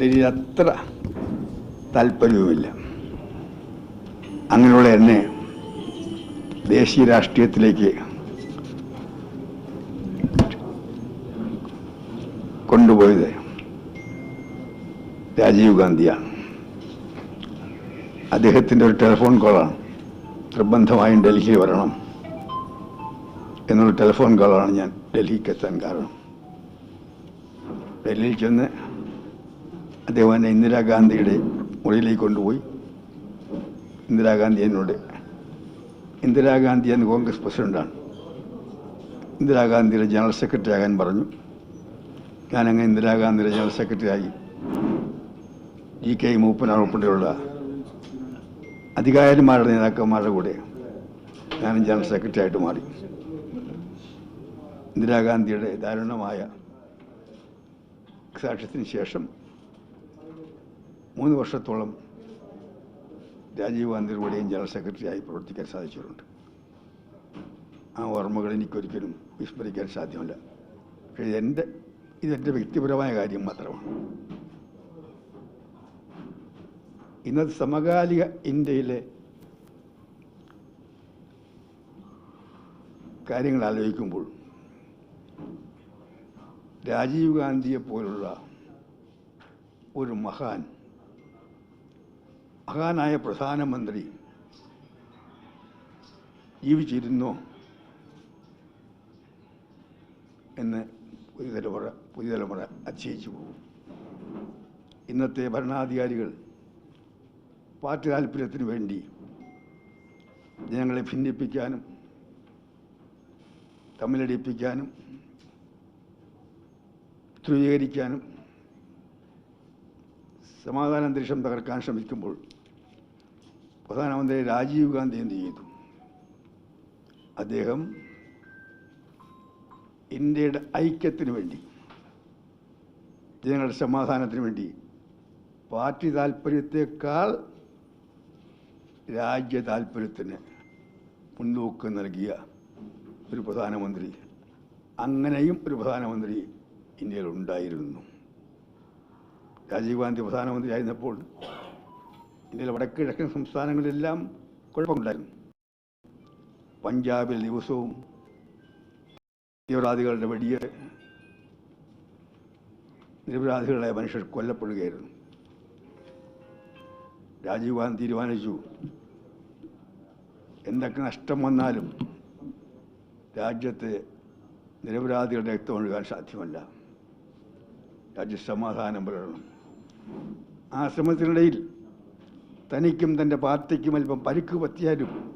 ഡൽഹിയിൽ അത്ര താല്പര്യവുമില്ല. അങ്ങനെയുള്ള എന്നെ ദേശീയ രാഷ്ട്രീയത്തിലേക്ക് കൊണ്ടുപോയത് രാജീവ് ഗാന്ധിയാണ്. അദ്ദേഹത്തിന്റെ ഒരു ടെലിഫോൺ കോളാണ്. നിർബന്ധമായും ഡൽഹിയിൽ വരണം എന്നുള്ള ടെലിഫോൺ കോളാണ് ഞാൻ ഡൽഹിക്ക് എത്താൻ കാരണം. ഡൽഹിയിൽ ചെന്ന് അദ്ദേഹം എന്നെ ഇന്ദിരാഗാന്ധിയുടെ മുറിയിലേക്ക് കൊണ്ടുപോയി. ഇന്ദിരാഗാന്ധി എന്നോട് ഇന്ദിരാഗാന്ധി എന്ന് കോൺഗ്രസ് പ്രസിഡന്റാണ്. ഇന്ദിരാഗാന്ധിയുടെ ജനറൽ സെക്രട്ടറി ആകാൻ പറഞ്ഞു. ഞാനങ്ങ് ഇന്ദിരാഗാന്ധിയുടെ ജനറൽ സെക്രട്ടറി ആയി. ജി കെ മൂപ്പനാർ ഉൾപ്പെടെയുള്ള അധികാരന്മാരുടെ നേതാക്കന്മാരുടെ കൂടെ ഞാനും ജനറൽ സെക്രട്ടറി ആയിട്ട് മാറി. ഇന്ദിരാഗാന്ധിയുടെ ദാരുണമായ സാക്ഷ്യത്തിന് ശേഷം മൂന്ന് വർഷത്തോളം രാജീവ് ഗാന്ധിയുടെ കൂടെയും ജനറൽ സെക്രട്ടറിയായി പ്രവർത്തിക്കാൻ സാധിച്ചിട്ടുണ്ട്. ആ ഓർമ്മകൾ എനിക്കൊരിക്കലും വിസ്മരിക്കാൻ സാധ്യമല്ല. പക്ഷേ ഇതെന്റെ ഇതെന്റെ വ്യക്തിപരമായ കാര്യം മാത്രമാണ്. ഇന്നത്തെ സമകാലിക ഇന്ത്യയിലെ കാര്യങ്ങൾ ആലോചിക്കുമ്പോൾ രാജീവ് ഗാന്ധിയെ പോലുള്ള ഒരു മഹാൻ മഹാനായ പ്രധാനമന്ത്രി ജീവിച്ചിരുന്നോ എന്ന് പുതിയ തലമുറ പുതിയ തലമുറ അതിശയിച്ചു പോകും. ഇന്നത്തെ ഭരണാധികാരികൾ പാർട്ടി താല്പര്യത്തിന് വേണ്ടി ജനങ്ങളെ ഭിന്നിപ്പിക്കാനും തമ്മിലടിപ്പിക്കാനും ധ്രുവീകരിക്കാനും സമാധാന അന്തരീക്ഷം തകർക്കാൻ ശ്രമിക്കുമ്പോൾ പ്രധാനമന്ത്രി രാജീവ് ഗാന്ധി എന്ത് ചെയ്തു? അദ്ദേഹം ഇന്ത്യയുടെ ഐക്യത്തിന് വേണ്ടി ജനങ്ങളുടെ സമാധാനത്തിന് വേണ്ടി പാർട്ടി താല്പര്യത്തെക്കാൾ രാജ്യ താല്പര്യത്തിന് മുൻതൂക്കം നൽകിയ ഒരു പ്രധാനമന്ത്രി. അങ്ങനെയും ഒരു പ്രധാനമന്ത്രി ഇന്ത്യയിൽ ഉണ്ടായിരുന്നു. രാജീവ് ഗാന്ധി പ്രധാനമന്ത്രിയായിരുന്നപ്പോൾ ഇന്ത്യയിലെ വടക്ക് കിഴക്കൻ സംസ്ഥാനങ്ങളിലെല്ലാം കുഴപ്പമുണ്ടായിരുന്നു. പഞ്ചാബിൽ ദിവസവും തീവ്രവാദികളുടെ വെടിയെ നിരപരാധികളായ മനുഷ്യർ കൊല്ലപ്പെടുകയായിരുന്നു. രാജീവ് ഗാന്ധി തീരുമാനിച്ചു എന്തൊക്കെ നഷ്ടം വന്നാലും രാജ്യത്തെ നിരപരാധികളുടെ രക്തം ഒഴുകാൻ സാധ്യമല്ല. രാജ്യസമാധാനം പുലരണം ആ ശ്രമത്തിനിടയിൽ തനിക്കും തന്റെ പാർട്ടിക്കും അല്പം പരിക്ക് പറ്റിയാലും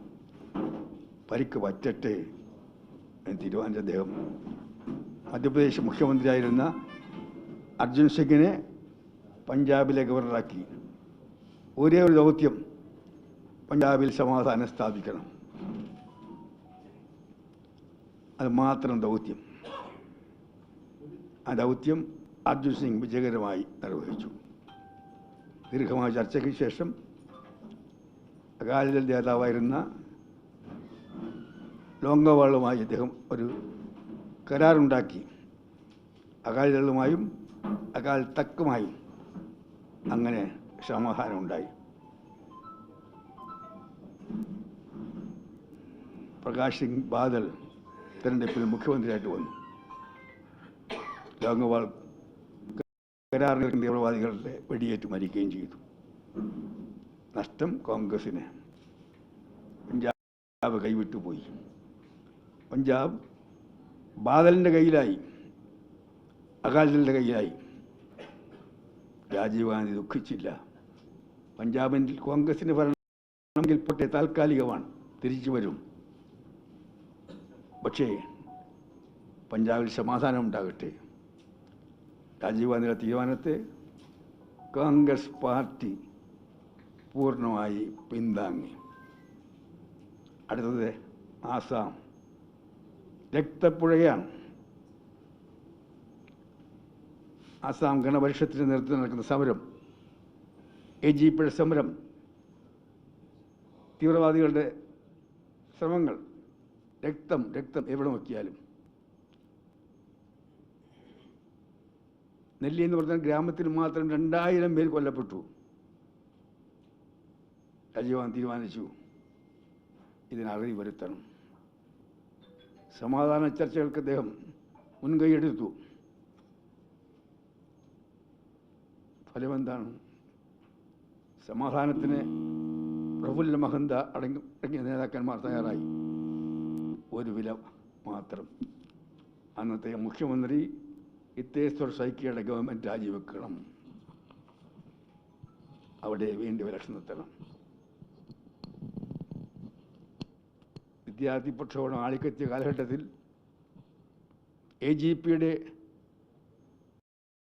പരിക്ക് പറ്റട്ടെ എന്ന് തീരുമാനിച്ച അദ്ദേഹം മധ്യപ്രദേശ് മുഖ്യമന്ത്രിയായിരുന്ന അർജുൻ സിംഗിനെ പഞ്ചാബിലെ ഗവർണറാക്കി. ഒരേ ഒരു ദൗത്യം പഞ്ചാബിൽ സമാധാനം സ്ഥാപിക്കണം. അത് മാത്രം ദൗത്യം. ആ ദൗത്യം അർജുൻ സിംഗ് വിജയകരമായി നിർവഹിച്ചു. ദീർഘമായ ചർച്ചയ്ക്ക് ശേഷം അകാലിദൾ നേതാവായിരുന്ന ലോങ്കവാളുമായി അദ്ദേഹം ഒരു കരാറുണ്ടാക്കി. അകാലിദളുമായും അകാൽ തക്കുമായും അങ്ങനെ സമാധാനമുണ്ടായി പ്രകാശ് സിംഗ് ബാദൽ തെരഞ്ഞെടുപ്പിൽ മുഖ്യമന്ത്രിയായിട്ട് വന്നു. ലോങ്കവാൾ കരാറിൽ തീവ്രവാദികളുടെ വെടിയേറ്റ് മരിക്കുകയും ചെയ്തു. നഷ്ടം കോൺഗ്രസിന് പഞ്ചാബ് കൈവിട്ടു പോയി. പഞ്ചാബ് ബാദലിന്റെ കയ്യിലായി. അകാലിദളിന്റെ കയ്യിലായി. രാജീവ് ഗാന്ധി ദുഃഖിച്ചില്ല. പഞ്ചാബിൽ കോൺഗ്രസിന് ഭരണമെങ്കിൽ പൊട്ടെ താൽക്കാലികമാണ്. തിരിച്ചു വരും. പക്ഷേ പഞ്ചാബിൽ സമാധാനം ഉണ്ടാകട്ടെ. രാജീവ് ഗാന്ധിയുടെ തീരുമാനത്തെ കോൺഗ്രസ് പാർട്ടി പൂർണമായി പിന്താങ്ങി. അടുത്തത് ആസാം. രക്തപ്പുഴയാണ്. ആസാം ഗണപരിഷത്തിന് നേതൃത്വം നടക്കുന്ന സമരം എ ജി പുഴ സമരം തീവ്രവാദികളുടെ ശ്രമങ്ങൾ രക്തം രക്തം എവിടെ നോക്കിയാലും. നെല്ലി എന്ന് പറഞ്ഞാൽ ഗ്രാമത്തിൽ മാത്രം രണ്ടായിരം പേർ കൊല്ലപ്പെട്ടു. രാജീവാൻ തീരുമാനിച്ചു. ഇതിന് അറുതി വരുത്തണം. സമാധാന ചർച്ചകൾക്ക് അദ്ദേഹം മുൻകൈയെടുത്തു. ഫലമെന്താണ്? സമാധാനത്തിന് പ്രഫുല്ല മഹന്ത അടങ്ങി അടങ്ങിയ നേതാക്കന്മാർ തയ്യാറായി. ഒരു വില മാത്രം. അന്നത്തെ മുഖ്യമന്ത്രി ഇത്തേശ്വർ സൈക്കിയുടെ ഗവൺമെന്റ് രാജിവെക്കണം. അവിടെ വേണ്ടി ഇലക്ഷൻ നിർത്തണം വിദ്യാർത്ഥി പ്രക്ഷോഭം ആളിക്കത്തിയ കാലഘട്ടത്തിൽ എ ജി പിയുടെ